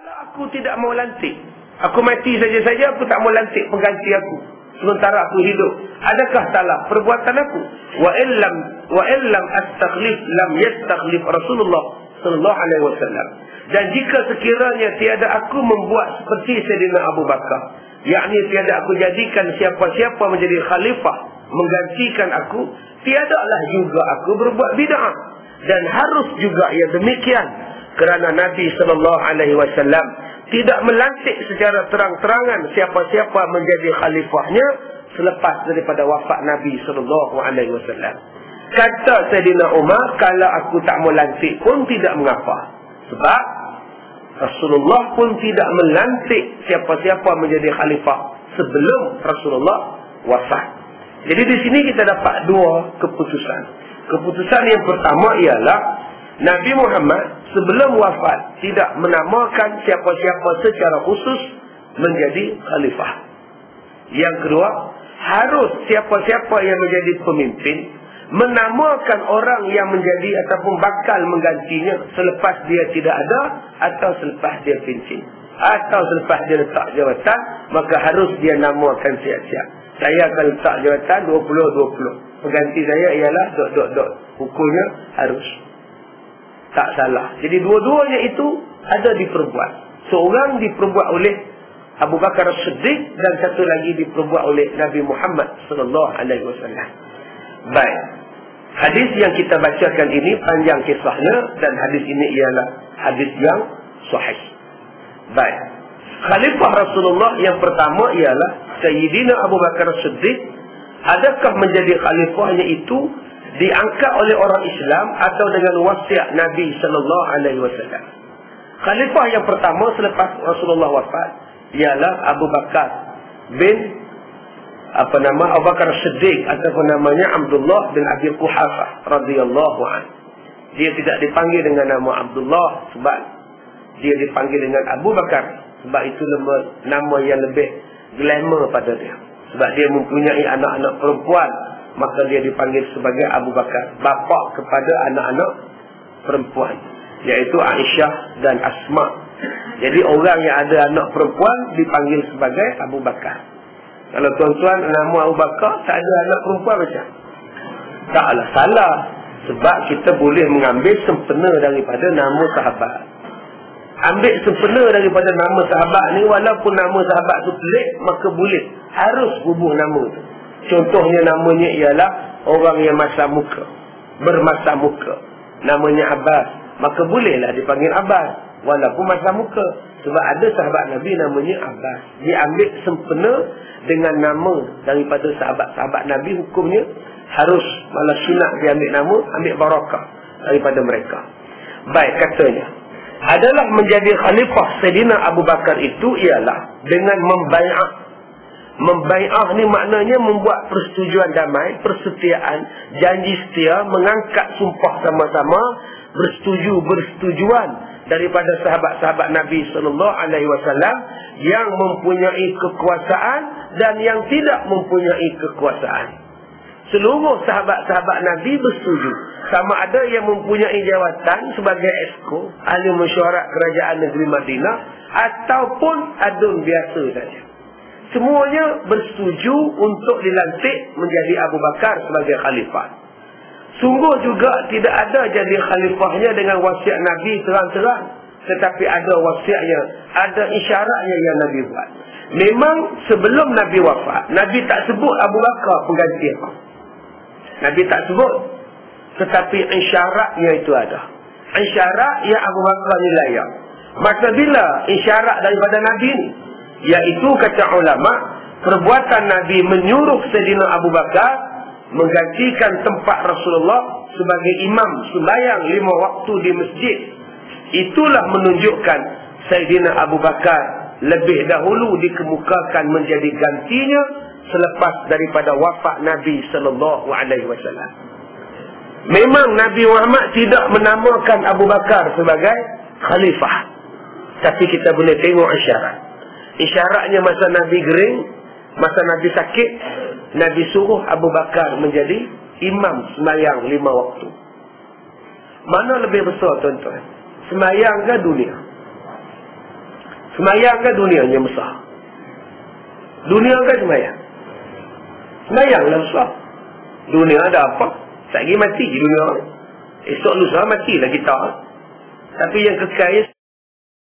Kalau aku tidak mau lantik, aku mati saja-saja aku tak mau lantik pengganti aku. Sementara aku hidup. Adakah salah perbuatan aku? Wa illam wa illam astakhlif lam yastakhlif Rasulullah sallallahu alaihi wasallam. Dan jika sekiranya tiada aku membuat seperti Sayyidina Abu Bakar, yakni tiada aku jadikan siapa-siapa menjadi khalifah menggantikan aku, tiadalah juga aku berbuat bid'ah. Dan harus juga ia demikian kerana Nabi sallallahu alaihi wasallam tidak melantik secara terang-terangan siapa-siapa menjadi khalifahnya selepas daripada wafat Nabi sallallahu alaihi wasallam. Kata Sayyidina Umar, kalau aku tak mau lantik pun tidak mengapa. Sebab Rasulullah pun tidak melantik siapa-siapa menjadi khalifah sebelum Rasulullah wafat. Jadi di sini kita dapat dua keputusan. Keputusan yang pertama ialah Nabi Muhammad sebelum wafat tidak menamakan siapa-siapa secara khusus menjadi khalifah. Yang kedua, harus siapa-siapa yang menjadi pemimpin menamakan orang yang menjadi ataupun bakal menggantinya selepas dia tidak ada atau selepas dia pencin atau selepas dia letak jawatan maka harus dia namakan siap-siap. Saya akan letak jawatan 20-20 pengganti saya ialah dot. Hukumnya harus tak salah jadi dua-duanya itu ada diperbuat seorang diperbuat oleh Abu Bakar Siddiq dan satu lagi diperbuat oleh Nabi Muhammad sallallahu alaihi wasallam baik Hadis yang kita bacakan ini panjang kisahnya dan hadis ini ialah hadis yang sahih. Baik. Khalifah Rasulullah yang pertama ialah Sayyidina Abu Bakar Siddiq. Adakah menjadi khalifahnya itu diangkat oleh orang Islam atau dengan wasiat Nabi sallallahu alaihi wasallam? Khalifah yang pertama selepas Rasulullah wafat ialah Abu Bakar bin apa nama Abu Bakar Siddiq ataupun namanya Abdullah bin Abi Quhafah radhiyallahu an. Dia tidak dipanggil dengan nama Abdullah sebab dia dipanggil dengan Abu Bakar sebab itu nama, nama yang lebih glamour pada dia. Sebab dia mempunyai anak-anak perempuan maka dia dipanggil sebagai Abu Bakar, bapa kepada anak-anak perempuan iaitu Aisyah dan Asma. Jadi orang yang ada anak perempuan dipanggil sebagai Abu Bakar. Kalau tuan-tuan nama Abu Bakar tak ada anak perempuan macam. Taklah salah. Sebab kita boleh mengambil sempena daripada nama sahabat. Ambil sempena daripada nama sahabat ni walaupun nama sahabat tu pelik maka boleh. Harus hubung nama tu. Contohnya namanya ialah orang yang masa muka. Bermasa muka. Namanya Abbas. Maka bolehlah dipanggil Abbas. Walaupun masa muka. Sebab ada sahabat Nabi namanya Abbas. Dia ambil sempena dengan nama daripada sahabat-sahabat Nabi hukumnya harus malah sunat dia ambil nama ambil barakah daripada mereka baik katanya adalah menjadi khalifah Sayyidina Abu Bakar itu ialah dengan membai'ah membai'ah ni maknanya membuat persetujuan damai persetiaan janji setia mengangkat sumpah sama-sama bersetuju bersetujuan daripada sahabat-sahabat Nabi sallallahu alaihi wasallam yang mempunyai kekuasaan dan yang tidak mempunyai kekuasaan. Seluruh sahabat-sahabat Nabi bersetuju. Sama ada yang mempunyai jawatan sebagai esko, ahli mesyuarat kerajaan negeri Madinah, ataupun adun biasa saja. Semuanya bersetuju untuk dilantik menjadi Abu Bakar sebagai khalifah. Sungguh juga tidak ada jadi khalifahnya dengan wasiat Nabi terang-terang. Tetapi ada wasiatnya, ada isyaratnya yang Nabi buat. Memang sebelum Nabi wafat, Nabi tak sebut Abu Bakar pengganti apa. Nabi tak sebut. Tetapi isyaratnya itu ada. Isyarat yang Abu Bakar ni layak. Masa bila isyarat daripada Nabi ni? Iaitu kata ulama, perbuatan Nabi menyuruh Sayyidina Abu Bakar menggantikan tempat Rasulullah sebagai imam sembahyang lima waktu di masjid. Itulah menunjukkan Sayyidina Abu Bakar lebih dahulu dikemukakan menjadi gantinya selepas daripada wafat Nabi sallallahu alaihi wasallam. Memang Nabi Muhammad tidak menamakan Abu Bakar sebagai khalifah. Tapi kita boleh tengok isyarat. Isyaratnya masa Nabi gering, masa Nabi sakit, Nabi suruh Abu Bakar menjadi imam semayang lima waktu. Mana lebih besar tuan-tuan? Semayang ke dunia? Semayang kan dunia yang besar. Dunia kan semayang. Semayang lah besar. Dunia ada apa? Lagi mati dunia. Esok lusa matilah kita. Tapi yang kekal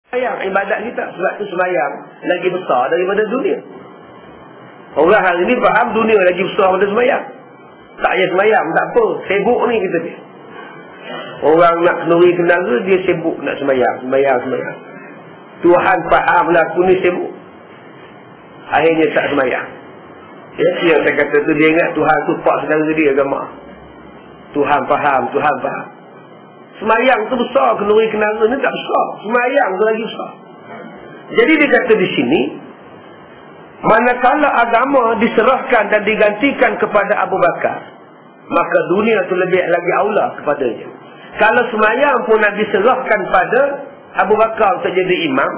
semayang ibadat kita. Sebab tu semayang lagi besar daripada dunia. Orang hari ni faham dunia lagi besar daripada semayang. Tak payah semayang, tak apa. Sibuk ni kita ni. Orang nak kenuri kenara, dia sibuk nak semayang. Semayang, semayang. Tuhan faham lah aku ni sibuk. Akhirnya tak semayang. Ya, yang saya kata tu dia ingat Tuhan tu pak sedara dia agama. Tuhan faham, Tuhan faham. Semayang tu besar, kenuri kenara ni tak besar. Semayang tu lagi besar. Jadi dia kata di sini, manakala agama diserahkan dan digantikan kepada Abu Bakar, maka dunia tu lebih lagi aula kepadanya. Kalau semayang pun nak diserahkan pada Abu Bakar untuk jadi imam,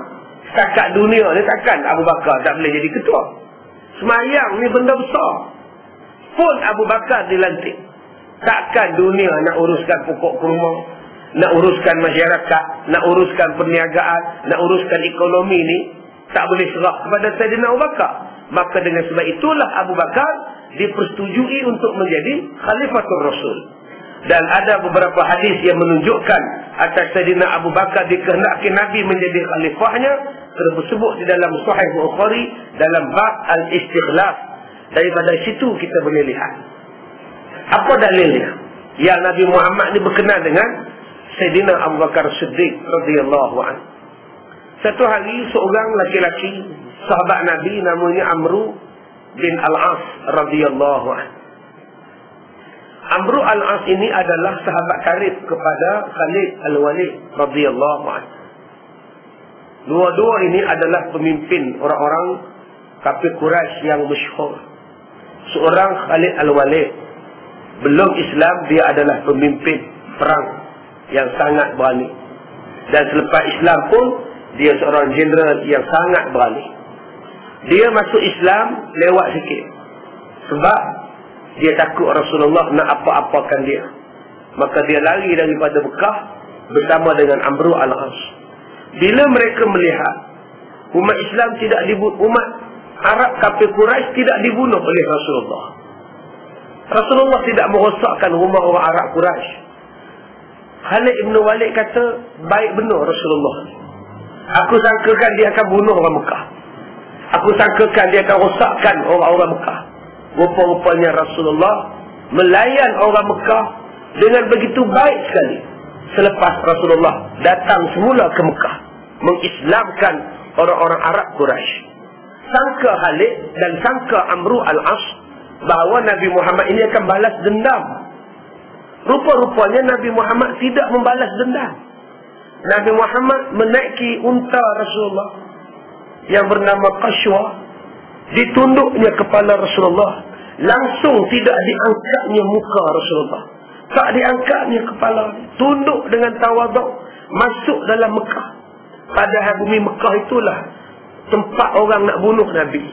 setakat dunia ni takkan Abu Bakar tak boleh jadi ketua. Semayang ni benda besar. Pun Abu Bakar dilantik. Takkan dunia nak uruskan pokok kurma, nak uruskan masyarakat, nak uruskan perniagaan, nak uruskan ekonomi ni, tak boleh serah kepada Sayyidina Abu Bakar. Maka dengan sebab itulah Abu Bakar dipersetujui untuk menjadi Khalifatul Rasul. Dan ada beberapa hadis yang menunjukkan atas Sayyidina Abu Bakar dikehendaki Nabi menjadi khalifahnya tersebut di dalam Sahih Bukhari dalam bab al-istighlaf. Daripada situ kita boleh lihat. Apa dalilnya? Yang Nabi Muhammad ni berkenal dengan Sayyidina Abu Bakar Siddiq radhiyallahu anhu. Satu hari seorang laki-laki sahabat Nabi namanya Amru bin Al-As radhiyallahu anhu. Amru Al-As ini adalah sahabat karib kepada Khalid Al-Walid radhiyallahu anhu. Dua-dua ini adalah pemimpin orang-orang kafir Quraisy yang masyhur. Seorang Khalid Al-Walid belum Islam dia adalah pemimpin perang yang sangat berani. Dan selepas Islam pun dia seorang jeneral yang sangat berani. Dia masuk Islam lewat sikit. Sebab dia takut Rasulullah nak apa-apakan dia. Maka dia lari daripada Mekah bersama dengan Amru Al-As. Bila mereka melihat umat Islam tidak dibunuh, umat Arab kafir Quraisy tidak dibunuh oleh Rasulullah. Rasulullah tidak merosakkan rumah orang Arab Quraisy. Khalid Ibn Walid kata, baik benar Rasulullah. Aku sangkakan dia akan bunuh orang Mekah. Aku sangkakan dia akan rosakkan orang-orang Mekah. Rupa-rupanya Rasulullah melayan orang Mekah dengan begitu baik sekali. Selepas Rasulullah datang semula ke Mekah. Mengislamkan orang-orang Arab Quraisy. Sangka Khalid dan sangka Amru Al-As bahawa Nabi Muhammad ini akan balas dendam. Rupa-rupanya Nabi Muhammad tidak membalas dendam. Nabi Muhammad menaiki unta Rasulullah yang bernama Qashwa ditunduknya kepala Rasulullah langsung tidak diangkatnya muka Rasulullah. Tak diangkatnya kepala tunduk dengan tawaduk masuk dalam Mekah. Padahal bumi Mekah itulah tempat orang nak bunuh Nabi.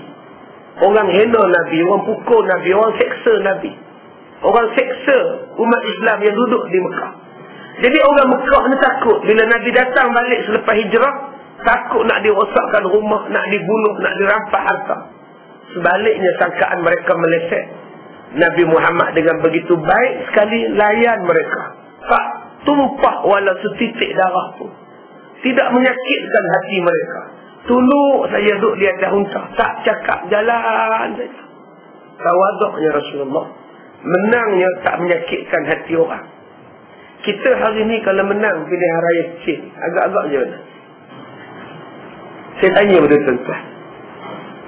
Orang hina Nabi orang pukul Nabi orang seksa Nabi orang seksa umat Islam yang duduk di Mekah. Jadi orang Mekah ni takut. Bila Nabi datang balik selepas hijrah takut nak dirosakkan rumah nak dibunuh nak dirampas harta. Sebaliknya sangkaan mereka meleset. Nabi Muhammad dengan begitu baik sekali layan mereka. Tak tumpah wala setitik darah pun. Tidak menyakitkan hati mereka. Tunduk saya duduk di atas unta. Tak cakap jalan saja. Tawaduknya Rasulullah menangnya tak menyakitkan hati orang. Kita hari ni kalau menang pilihan raya kecil agak-agak je mana saya tanya pada tuan-tuan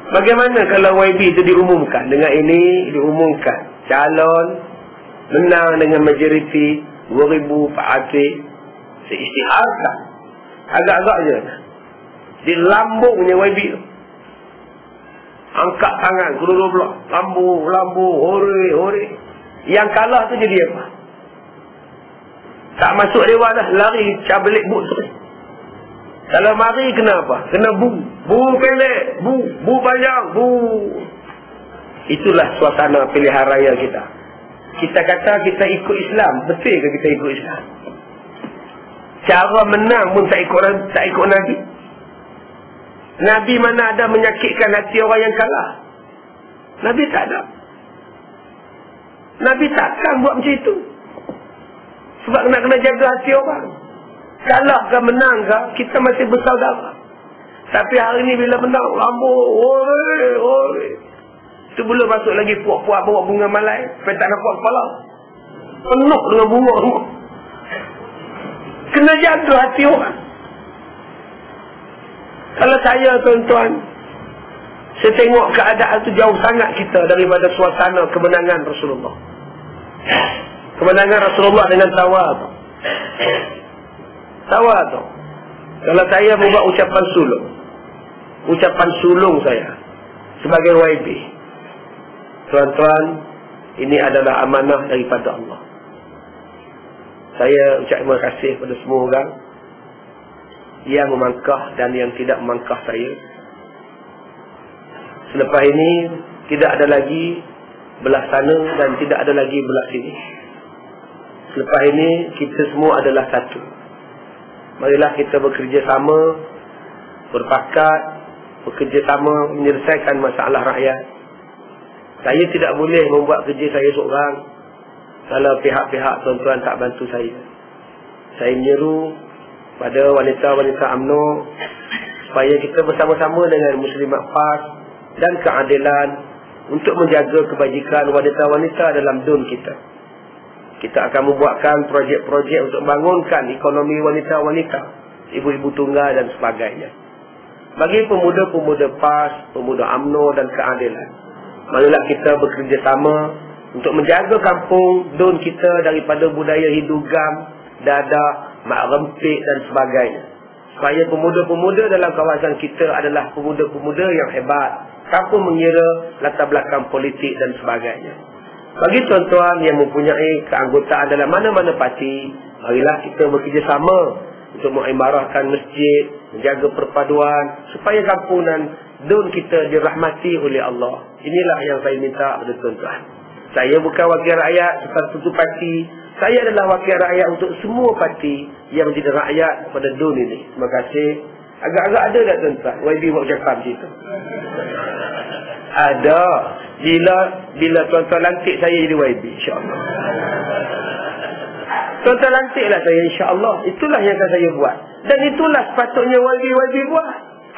Bagaimana kalau YB itu diumumkan dengan ini diumumkan calon menang dengan majoriti 2000 parti seistiharkan agak-agak je di lambungnya YB itu angkat tangan kedua belah lambung lambung hore hore yang kalah tu jadi apa tak masuk dewan dah lari cabelik but kalau mari kenapa kena bu Bu pelek, bu, bu banyak, bu. Itulah suasana pilihan raya kita. Kita kata kita ikut Islam, betul ke kita ikut Islam? Cara menang pun tak ikut tak ikut Nabi. Nabi mana ada menyakitkan hati orang yang kalah. Nabi tak ada. Nabi takkan buat macam itu. Sebab nak kena jaga hati orang. Kalah ke menang ke, kita masih bersaudara. Tapi hari ni bila menang, oi. Itu belum masuk lagi puak-puak bawa bunga malai. Sampai tak nampak kepala. Penuh dengan bunga. Kena jaga hati orang. Kalau saya tuan-tuan, saya tengok keadaan tu jauh sangat kita daripada suasana kemenangan Rasulullah. Kemenangan Rasulullah dengan tawad. Tawad. Kalau saya membuat ucapan sulung. Ucapan sulung saya. Sebagai YB. Tuan-tuan, ini adalah amanah daripada Allah. Saya ucap terima kasih kepada semua orang yang memangkah dan yang tidak memangkah saya. Selepas ini tidak ada lagi belah sana dan tidak ada lagi belah sini. Selepas ini kita semua adalah satu. Marilah kita bekerja sama, berpakat, bekerja sama menyelesaikan masalah rakyat. Saya tidak boleh membuat kerja saya seorang kalau pihak-pihak tuan-tuan tak bantu saya. Saya menyeru pada wanita-wanita UMNO supaya kita bersama-sama dengan Muslimat PAS dan keadilan untuk menjaga kebajikan wanita-wanita dalam dun kita. Kita akan membuatkan projek-projek untuk bangunkan ekonomi wanita-wanita, ibu-ibu tunggal dan sebagainya. Bagi pemuda-pemuda PAS, pemuda UMNO dan keadilan, marilah kita bekerjasama untuk menjaga kampung dun kita daripada budaya hidugam, dadah, mak rempik dan sebagainya. Supaya pemuda-pemuda dalam kawasan kita adalah pemuda-pemuda yang hebat. Tanpa mengira latar belakang politik dan sebagainya. Bagi tuan-tuan yang mempunyai keanggotaan dalam mana-mana parti, marilah kita bekerjasama untuk mengimarahkan masjid, menjaga perpaduan, supaya kampunan dun kita dirahmati oleh Allah. Inilah yang saya minta kepada tuan-tuan. Saya bukan wakil rakyat satu parti, saya adalah wakil rakyat untuk semua parti yang menjadi rakyat pada dunia ini. Terima kasih. Agak-agak ada tak tuan-tuan? YB buat cakap macam itu. Ada. Bila bila tuan-tuan lantik saya jadi YB. InsyaAllah. Tuan-tuan lantiklah saya insyaAllah. Itulah yang akan saya buat. Dan itulah sepatutnya YB-YB buat.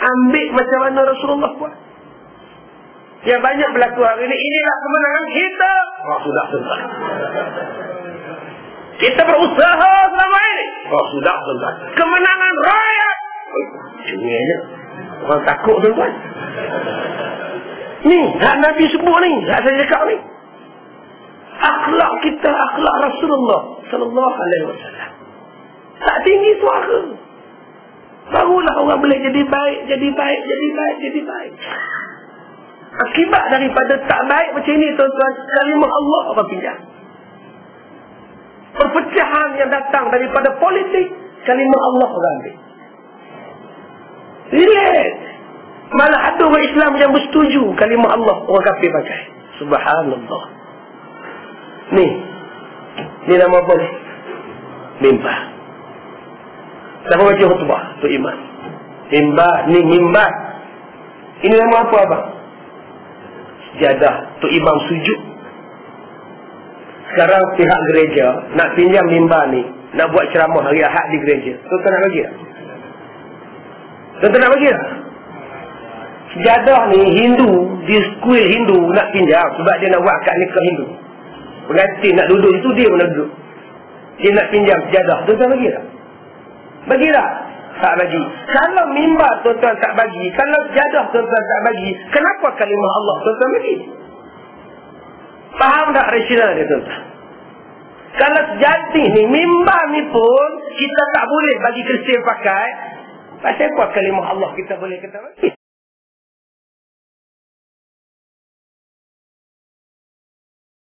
Ambil macam mana Rasulullah buat. Yang banyak berlaku hari ini. Inilah kemenangan kita. Oh, sudah tuan-tuan. Kita berusaha selama ini. Oh sudah tuan-tuan. Kemenangan rakyat. Aja. Orang takut tuan-tuan. Ni, hak Nabi sebut ni. Hak saya cakap ni. Akhlak kita, akhlak Rasulullah Sallallahu Alaihi Wasallam. Tak tinggi suara. Barulah orang boleh jadi baik, jadi baik, jadi baik, jadi baik. Akibat daripada tak baik macam ini tuan-tuan. Kalimah Allah apa pinjam perpecahan yang datang daripada politik kalimah Allah ambil. Lihat. Malah ada orang Islam yang bersetuju kalimah Allah orang kafir pakai. Subhanallah. Ni. Ni nama apa ni? Mimbar siapa baca khutbah tu iman mimbar ni mimbar ini nama apa abang? Sejadah tu imam sujud sekarang pihak gereja nak pinjam mimbar ni, nak buat ceramah hari Ahad di gereja. Tuan-tuan nak bagi tak? Tuan-tuan nak bagi tak? Sejadah ni Hindu, di skuil Hindu nak pinjam sebab dia nak buat akad nikah Hindu. Pengantin nak duduk itu dia pun duduk. Dia nak pinjam sejadah. Tuan-tuan bagi tak? Bagi tak? Tak bagi. Kalau mimbar tuan-tuan tak bagi, kalau sejadah tuan-tuan tak bagi, kenapa kalimah Allah tuan-tuan bagi? Faham tak rasional dia tuan-tuan? Kalau sejati ni, mimbar ni pun kita tak boleh bagi Kristian pakai. Pasal apa kalimah Allah kita boleh kata bagi?